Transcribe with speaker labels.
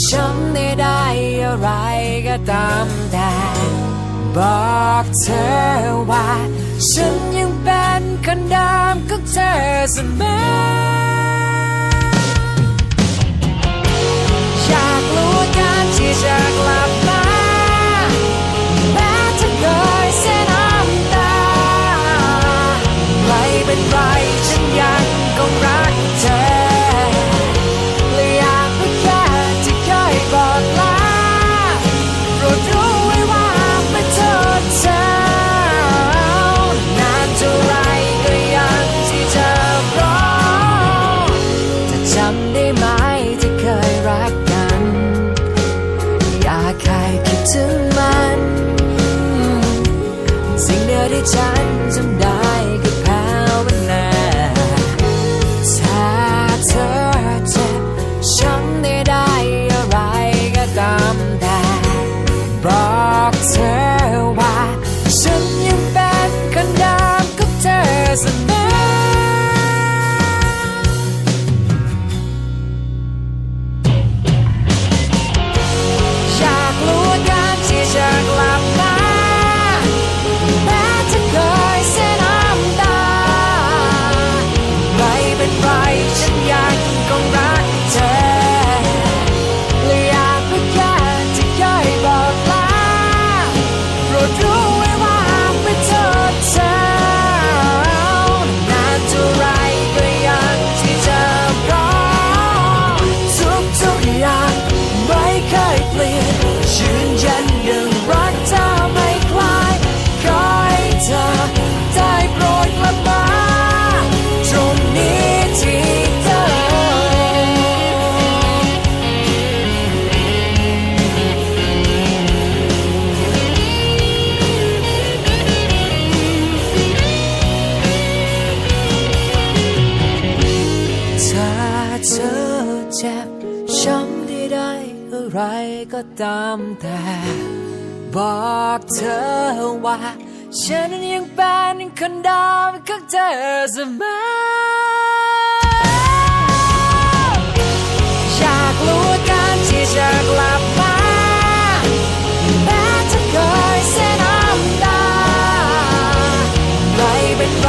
Speaker 1: ฉันได้ได้อะไรก็ตามแต่บอกเธอว่า ฉันยังเป็นคนเดิมของเธอเสมอ 30 times อะไรก็ตามแต่ บอกเธอว่า ฉันยังเป็นคนเดิมของเธอเสมออยากรู้การที่จะกลับมาแม้จะเคยเส้ยน้ำตาไม่เป็นไร